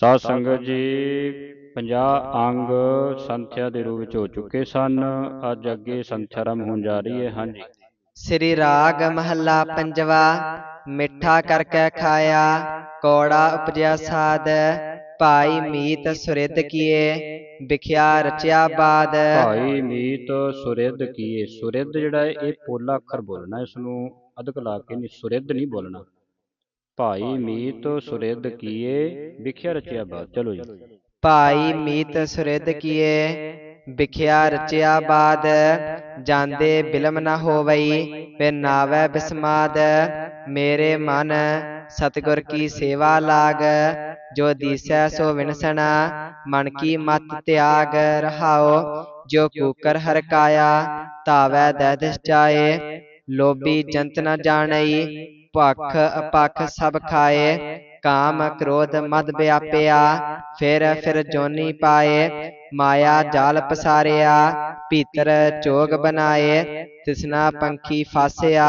ਸਾਧ ਸੰਗਤ ਜੀ 50 ਅੰਗ ਸੰਥਿਆ ਦੇ ਰੂਪ ਵਿੱਚ ਹੋ ਚੁੱਕੇ ਸਨ। ਅੱਜ ਅੱਗੇ ਸੰਥਿਆ ਆਰੰਭ ਹੋਣ ਜਾ ਰਹੀ ਹੈ। ਹਾਂਜੀ। ਸ੍ਰੀ ਰਾਗ ਮਹੱਲਾ ਪੰਜਵਾ ਮਿੱਠਾ ਕਰਕੇ ਖਾਇਆ ਕੌੜਾ ਉਪਜਿਆ ਸਾਧ ਭਾਈ ਮੀਤ ਸੁਰਿੱਧ ਕੀਏ ਵਿਖਿਆ ਰਚਿਆ ਬਾਦ। ਭਾਈ ਮੀਤ ਸੁਰਿੱਧ ਕੀਏ। ਸੁਰਿੱਧ ਜਿਹੜਾ ਹੈ ਇਹ ਪੋਲਾ ਅੱਖਰ ਬੋਲਣਾ ਇਸ ਨੂੰ ਅਧਕ ਲਾ ਕੇ ਨਹੀਂ ਸੁਰਿੱਧ ਨਹੀਂ ਬੋਲਣਾ। ਭਾਈ ਮੀਤ ਸੁਰਿੱਧ ਕੀਏ ਵਿਖਿਆ ਰਚਿਆ ਬਾਤ। ਚਲੋ ਜੀ। ਭਾਈ ਮੀਤ ਸੁਰਿੱਧ ਕੀਏ ਵਿਖਿਆ ਰਚਿਆ ਬਾਦ ਜਾਂਦੇ ਬਿਲਮ ਨਾ ਹੋਵਈ ਫਿਰ ਨਾਵੈ ਬਿਸਮਾਦ ਮੇਰੇ ਮਨ ਸਤਿਗੁਰ ਕੀ ਸੇਵਾ ਲਾਗ ਜੋ ਦੀਸੈ ਸੋ ਵਿਨਸਣਾ ਮਨ ਕੀ ਮਤ ਤਿਆਗ ਰਹਾਓ ਜੋ ਕੂਕਰ ਹਰਕਾਇਆ ਤਾਵੈ ਦਹਿ ਜਾਏ ਲੋਭੀ ਜੰਤ ਨ ਜਾਣਈ ਭਖ ਅਪਖ ਸਭ ਖਾਏ ਕਾਮ ਕ੍ਰੋਧ ਮਦ ਵਿਆਪਿਆ ਫਿਰ ਫਿਰ ਜੋਨੀ ਪਾਏ ਮਾਇਆ ਜਾਲ ਪਸਾਰਿਆ ਭੀਤਰ ਚੋਗ ਬਣਾਏ ਤਿਸਨਾ ਪੰਖੀ ਫਾਸਿਆ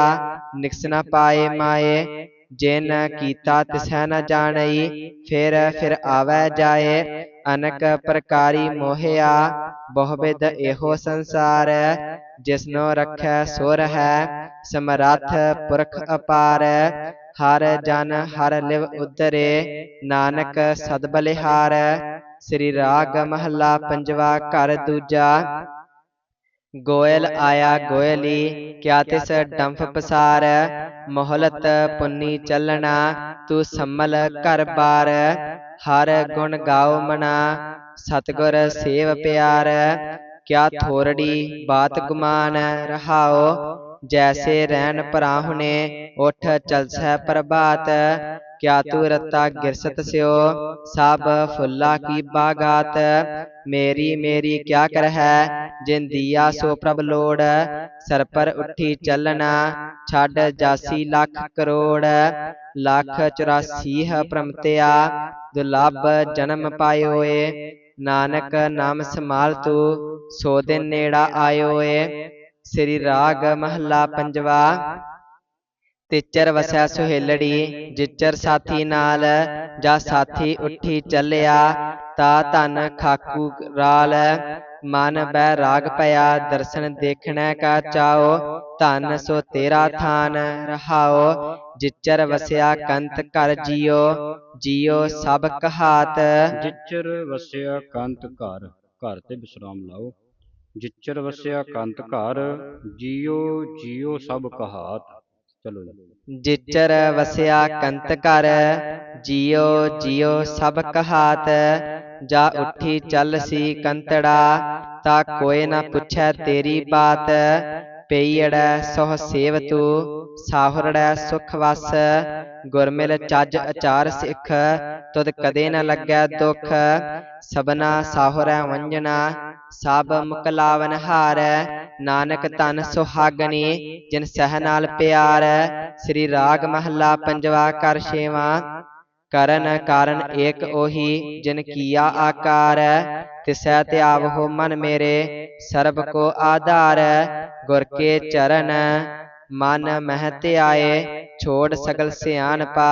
ਨਿਕਸ ਨ ਪਾਏ ਮਾਏ ਜਿਨ ਕੀਤਾ ਤਿਸੈ ਨ ਜਾਣਈ, ਫਿਰ ਫਿਰ ਆਵੈ ਜਾਏ, ਅਨਕ ਪ੍ਰਕਾਰੀ ਮੋਹਿਆ ਬਹੁਵਿਧ ਇਹੋ ਸੰਸਾਰ, ਜਿਸਨੋ ਰੱਖੈ ਸੋ ਹੈ, ਸਮਰੱਥ ਪੁਰਖ ਅਪਾਰ, ਹਰ ਜਨ ਹਰ ਲਿਵ ਉਦਰੇ ਨਾਨਕ ਸਦ ਬਲਿਹਾਰ ਸ੍ਰੀ ਰਾਗ ਮਹੱਲਾ ਪੰਜਵਾ ਘਰ ਦੂਜਾ ਗੋਇਲ ਆਇਆ ਗੋਇਲੀ ਕਿਆ ਤਿਸ ਡੰਫ ਪਸਾਰ ਮੋਹਲਤ ਪੁੰਨੀ ਚੱਲਣਾ ਤੂੰ ਸੰਮਲ ਘਰ ਬਾਰ ਹਰ ਗੁਣ ਗਾਓ ਮਨਾ ਸਤਗੁਰ ਸੇਵ ਪਿਆਰ ਕਿਆ ਥੋਰੜੀ ਬਾਤ ਗੁਮਾਨ ਰਹਾਓ ਜੈਸੇ ਰਹਿਣ ਭਰਾਹੁਨੇ ਉਠ ਚਲਸੈ ਪ੍ਰਭਾਤ ਕਿਆ ਤੂ ਰਤਾ ਗਿਰਸਤ ਸਿਓ? ਸਭ ਫੁੱਲਾ ਕੀ ਬਾਗਾਤ? ਮੇਰੀ ਮੇਰੀ ਕਿਆ ਕਰ ਹੈ ਜਿਨ ਦੀਆ ਸੋ ਪ੍ਰਭ ਲੋੜ। ਸਰ ਪਰ ਉੱਠੀ ਚੱਲਣਾ। ਛੱਡ ਜਾਸੀ ਲੱਖ ਕਰੋੜ। ਲੱਖ 84 ਹੈ ਪ੍ਰਮਤਿਆ ਦੁਲੱਭ ਜਨਮ ਪਾਇਓਏ ਨਾਨਕ ਨਾਮ ਸਮਾਲ ਤੂ। ਸੋ ਦਿਨ ਨੇੜਾ ਆਇਓਏ ਸ੍ਰੀ ਰਾਗ ਮਹੱਲਾ ਪੰਜਵਾ। ਤਿਚਰ ਵਸੈ ਸੁਹੇਲੜੀ ਜਿਚਰ ਸਾਥੀ ਨਾਲ ਜਾ ਸਾਥੀ ਉੱਠੀ ਚੱਲਿਆ ਤਾ ਧਨ ਖਾਕੂ ਰਾਲ ਮਨ ਬੈ ਰਾਗ ਭਇਆ ਦਰਸ਼ਨ ਦੇਖਣੈ ਕਾ ਚਾਓ ਧਨ ਸੋ ਤੇਰਾ ਥਾਨ ਰਹਾਓ ਜਿਚਰ ਵਸਿਆ ਕੰਤ ਘਰ ਜੀਓ ਜੀਓ ਸਭ ਕਹਾਤ। ਜਿੱਚਰ ਵਸਿਆ ਕੰਤ ਘਰ ਘਰ ਤੇ ਵਿਸਰਾਮ ਲਾਓ। ਜਿੱਚਰ ਵਸਿਆ ਕੰਤ ਘਰ ਜੀਓ ਜੀਓ ਸਭ ਕਹਾਤ। ਚਲੋ ਜੀ। ਜਿਚਰ ਵਸਿਆ ਕੰਤ ਘਰ ਜੀਓ ਜੀਓ ਸਭ ਕਹਾਤ, ਜਾ ਉੱਠੀ ਚੱਲ ਸੀ ਕੰਤੜਾ, ਤਾ ਕੋਈ ਨਾ ਪੁੱਛੈ ਤੇਰੀ ਬਾਤ ਪਈੜੈ ਸੋਹ ਸੇਵ ਤੂ ਸਾਹੁਰੜੈ ਸੁਖ ਵਸ, ਗੁਰਮਿਲ ਚੱਜ ਅਚਾਰ ਸਿੱਖ, ਤੁਧ ਕਦੇ ਨ ਲੱਗੈ ਦੁਖ ਸਬਨਾ ਸਾਹੁਰੈ ਵੰਜਨਾ ਸਭ ਮੁਕਲਾਵਨ ਹਾਰੈ ਨਾਨਕ ਧਨ ਸੁਹਾਗਣੀ ਜਿਨ ਸਹਿ ਨਾਲ ਪਿਆਰ ਸ੍ਰੀ ਰਾਗ ਮਹੱਲਾ ਪੰਜਵਾ ਕਰ ਛੇਵਾਂ। ਕਰਨ ਕਾਰਨ ਏਕ ਉਹੀ ਜਿਨ ਕੀਆ ਆਕਾਰ ਤਿਸੈ ਧਿਆਵਹੁ ਮਨ ਮੇਰੇ ਸਰਬ ਕੋ ਆਧਾਰ ਗੁਰ ਕੇ ਚਰਨ ਮਨ ਮਹਿ ਧਿਆਏ ਛੋੜ ਸਗਲ ਸਿਆਣਪਾ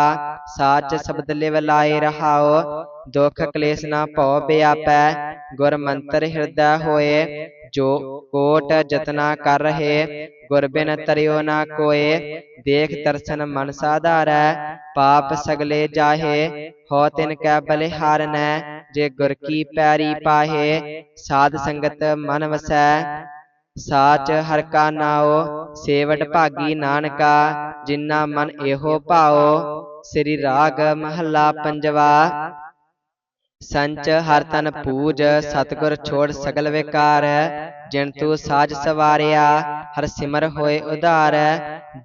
ਸਾਚ ਸ਼ਬਦ ਲਿਵ ਲਾਏ ਰਹਾਓ ਦੁਖ ਕਲੇਸ਼ ਨਾ ਭਉ ਬਿਆਪੈ ਗੁਰ ਮੰਤਰ ਹਿਰਦੈ ਹੋਏ ਜੋ ਕੋਟ ਜਤਨਾ ਕਰ ਰਹੇ, ਗੁਰਬਿਨ ਤਰਿਓ ਨਾ ਕੋਏ, ਦੇਖ ਦਰਸ਼ਨ ਮਨ ਸਾਧਾਰੈ, ਪਾਪ ਸਗਲੇ ਜਾਹੇ, ਹੋ ਤਿਨ ਕੈ ਬਲਿਹਾਰਨੈ, ਜੇ ਗੁਰ ਕੀ ਪੈਰੀ ਪਾਹੇ, ਸਾਧ ਸੰਗਤ ਮਨ ਵਸੈ। ਸਾਚ ਹਰ ਕਾ ਨਾਉ, ਸੇਵਟ ਭਾਗੀ ਨਾਨਕਾ ਜਿਨ੍ਹਾਂ ਮਨ ਇਹੋ ਭਾਓ ਸ੍ਰੀ ਰਾਗ ਮਹੱਲਾ ਪੰਜਵਾ ਸੰਚ ਹਰ ਤਨ ਪੂਜ ਸਤਗੁਰ ਛੋੜ ਸਗਲ ਵਿਕਾਰ ਜਿਨ ਤੂ ਸਾਜ ਸਵਾਰਿਆ ਹਰ ਸਿਮਰ ਹੋਏ ਉਧਾਰ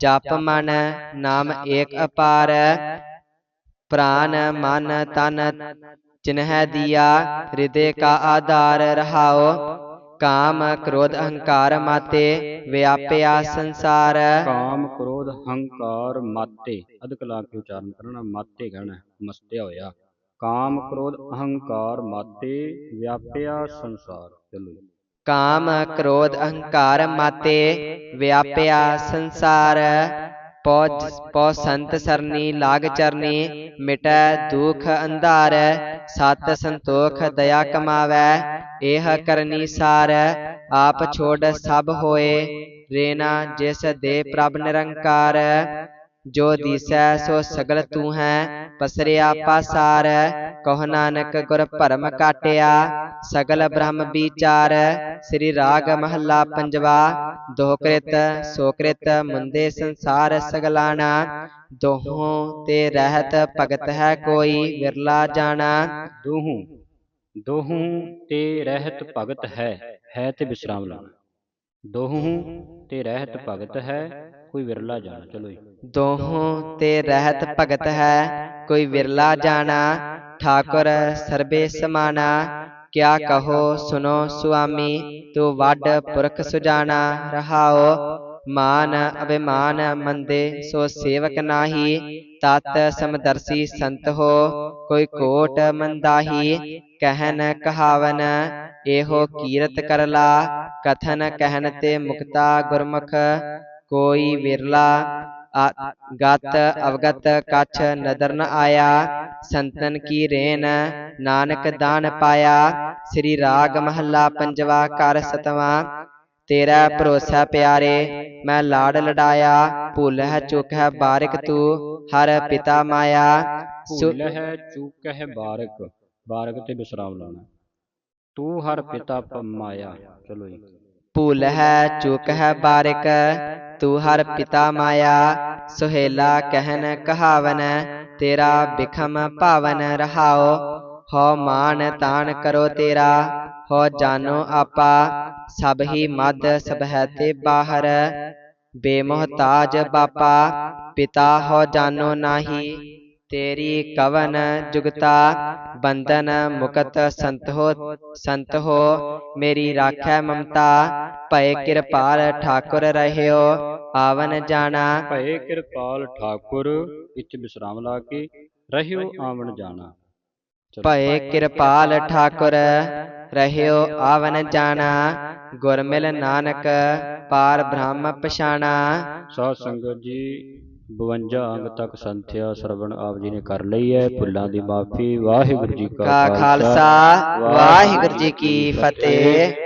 ਜਪ ਮਨ ਨਾਮ ਏਕ ਅਪਾਰ ਪ੍ਰਾਨ ਮਨ ਤਨ ਚਿਨਹਿ ਦੀਆ ਹਿਰਦੇ ਕਾ ਆਧਾਰ ਰਹਾਓ। ਕਾਮ ਕ੍ਰੋਧ ਅਹੰਕਾਰ ਮਾਤੇ ਵਿਆਪਿਆ ਸੰਸਾਰ। ਕਾਮ ਕ੍ਰੋਧ ਹੰਕਾਰ ਮਾਤੇ। ਅਧਕ ਲਾ ਕੇ ਉਚਾਰਨ ਕਰਨਾ ਮਾਤੇ ਕਹਿਣਾ ਮਸਤਿਆ ਹੋਇਆ। ਕਾਮ ਕ੍ਰੋਧ ਅਹੰਕਾਰ ਮਾਤੇ ਵਿਆਪਿਆ ਸੰਸਾਰ ਚਲੋ। ਕਾਮ ਕ੍ਰੋਧ ਅਹੰਕਾਰ ਮਾਤੇ ਵਿਆਪਿਆ ਸੰਸਾਰ ਪਉ ਸੰਤ ਸਰਨੀ, ਲਾਗ ਚਰਨੀ, ਮਿਟੈ ਦੁਖ ਅੰਧਾਰ, ਸਤ ਸੰਤੋਖ ਦਇਆ ਕਮਾਵੈ ਇਹ ਕਰਨੀ ਸਾਰ, ਆਪ ਛੋੜ ਸਭ ਹੋਏ, ਰੇਨਾ ਜਿਸ ਦੇ ਪ੍ਰਭ ਨਿਰੰਕਾਰ ਜੋ ਦੀਸੈ ਸੋ ਸਗਲ ਤੂੰ ਹੈ। ਪਸਰਿਆ ਪਾਸਾਰ ਕਹੋ ਨਾਨਕ ਗੁਰ ਭਰਮ ਕਾਟਿਆ। ਸਗਲ ਬ੍ਰਹਮ ਵਿਚਾਰ। ਸ੍ਰੀ ਰਾਗ ਮਹੱਲਾ ਪੰਜਵਾ। ਦੋਹ ਕ੍ਰਿਤ ਸੋ ਕ੍ਰਿਤ ਮੁੰਦੇ ਸੰਸਾਰ ਸਗਲਾਣਾ। ਦੋਹੋਂ ਤੇ ਰਹਿਤ ਭਗਤ ਹੈ ਕੋਈ ਵਿਰਲਾ ਜਾਣਾ। ਦੋਹੂ ਦੋਹੂ ਤੇ ਰਹਿਤ ਭਗਤ ਹੈ ਹੈ ਤੇ ਵਿਸਰਾਮ ਲਾਣਾ ਦੋਹੂ ਤੇ ਰਹਿਤ ਭਗਤ ਹੈ ਕੋਈ ਵਿਰਲਾ ਜਾਣਾ ਚਲੋ ਜੀ। ਦੋਹੋਂ ਤੇ ਰਹਿਤ ਭਗਤ ਹੈ ਕੋਈ ਵਿਰਲਾ ਜਾਣਾ। ਠਾਕੁਰ ਸਰਬੇ ਸਮਾਨਾ ਕਿਆ ਕਹੋ ਸੁਨੋ ਸੁਆਮੀ ਤੂੰ ਵੱਡ ਪੁਰਖ ਸੁਜਾਨਾ ਰਹਾਓ ਮਾਨ ਅਭਿਮਾਨ ਮੰਦੇ, ਸੋ ਸੇਵਕ ਨਾਹੀ, ਤਤ ਸਮਦਰਸੀ ਸੰਤ ਹੋ, ਕੋਈ ਕੋਟ ਮੰਦਾਹੀ, ਕਹਿਨ ਕਹਾਵਨ, ਇਹੋ ਕੀਰਤ ਕਰਲਾ ਕਥਨ ਕਹਿਨ ਤੇ ਮੁਕਤਾ ਗੁਰਮੁਖ, ਕੋਈ ਵਿਰਲਾ ਗਤ ਅਵਗਤ ਕਛ ਨਦਰ ਨ ਆਇਆ, ਸੰਤਨ ਕੀ ਰੇਨ, ਨਾਨਕ ਦਾਨ ਪਾਇਆ, ਸ੍ਰੀ ਰਾਗ ਮਹੱਲਾ ਪੰਜਵਾ ਕਰ ਸਤਵਾਂ ਤੇਰਾ ਭਰੋਸਾ ਪਿਆਰੇ ਮੈਂ ਲਾੜ ਲਡਾਇਆ ਭੁੱਲ ਹੈ ਚੁੱਕ ਹੈ ਬਾਰਿਕ ਤੂੰ ਹਰ ਪਿਤਾ ਮਾਇਆ ਸੁ- ਭੁੱਲ ਹੈ ਚੂਕ ਹੈ ਬਾਰਕ ਬਾਰਕ ਤੇ ਵਿਸਰਾਮ ਲਾਣਾ ਤੂੰ ਹਰ ਪਿਤਾ ਪ- ਮਾਇਆ ਚਲੋ ਜੀ ਭੂਲ ਹੈ ਚੁੱਕ ਹੈ ਬਾਰਿਕ ਤੂੰ ਹਰ ਪਿਤਾ ਮਾਇਆ ਸੁਹੇਲਾ ਕਹਿਨ ਕਹਾਵਨ ਤੇਰਾ ਬਿਖਮ ਭਾਵਨ ਰਹਾਓ ਹੋ ਮਾਨ ਤਾਨ ਕਰੋ ਤੇਰਾ ਹੋ ਜਾਨੋ ਆਪਾ ਸਭ ਹੀ ਮਦ ਸਭ ਹੈ ਤੇ ਬਾਹਰ। ਬੇਮੋਹਤਾਜ ਬਾਪਾ, ਪਿਤਾ ਹੋ ਜਾਨੋ ਨਾਹੀ। ਤੇਰੀ ਕਵਨ ਜੁਗਤਾ, ਬੰਧਨ ਮੁਕਤ ਸੰਤ ਹੋ ਸੰਤ ਹੋ। ਮੇਰੀ ਰਾਖੈ ਮਮਤਾ, ਭਏ ਕਿਰਪਾਲ ਠਾਕੁਰ ਰਹਿਓ, ਆਵਨ ਜਾਣਾ। ਭਏ ਕਿਰਪਾਲ ਠਾਕੁਰ, ਵਿੱਚ ਵਿਸਰਾਮ ਲਾ ਕੇ ਰਹਿਓ ਆਵਣ ਜਾਣਾ। ਭਏ ਕਿਰਪਾਲ ਠਾਕੁਰ ਰਹਿਓ ਆਵਨ ਜਾਣਾ। ਗੁਰ ਮਿਲ ਨਾਨਕ ਪਾਰ ਬ੍ਰਹਮ ਪਛਾਣਾ। ਸਾਧ ਸੰਗਤ ਜੀ 52 ਅੰਗ ਤੱਕ ਸੰਥਿਆ ਸਰਵਣ ਆਪ ਜੀ ਨੇ ਕਰ ਲਈ ਹੈ। ਭੁੱਲਾਂ ਦੀ ਮਾਫੀ। ਵਾਹਿਗੁਰੂ ਜੀ ਕਾ ਕਾ ਖਾਲਸਾ। ਵਾਹਿਗੁਰੂ ਜੀ ਕੀ ਫਤਿਹ।